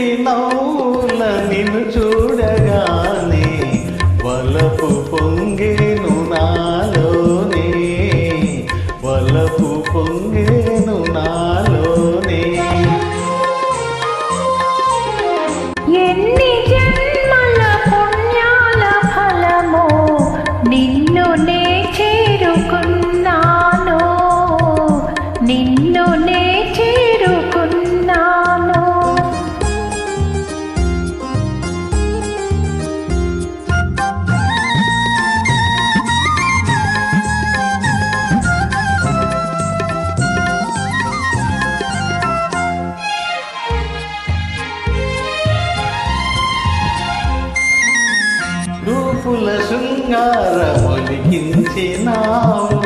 చిలిపి నవ్వుల నిన్ను చూడగానే వలపు పొంగేను నాలోనే. వలపు పొంగేను నాలోనే. ఎన్ని జన్మల పుణ్యాల ఫలమో నిన్ను చూపుల శృంగార ఒలిగించినావు.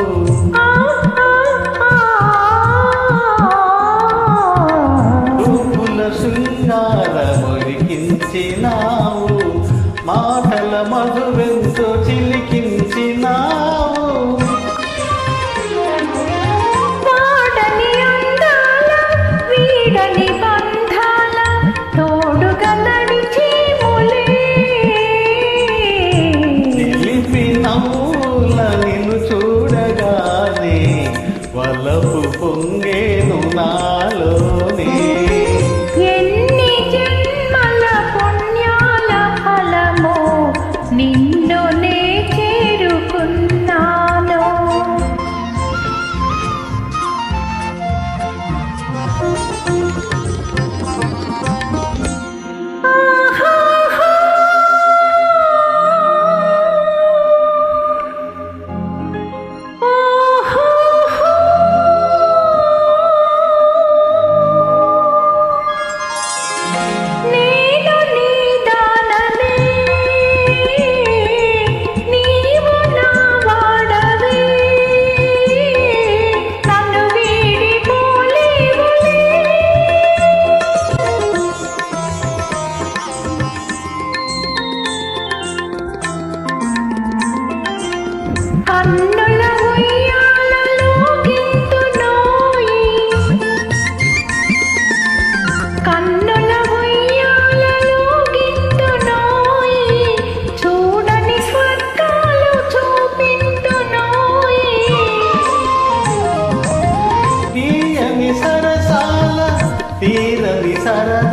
చూపుల శృంగార ఒలిగించినావు. మాటల మధువెంతో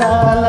la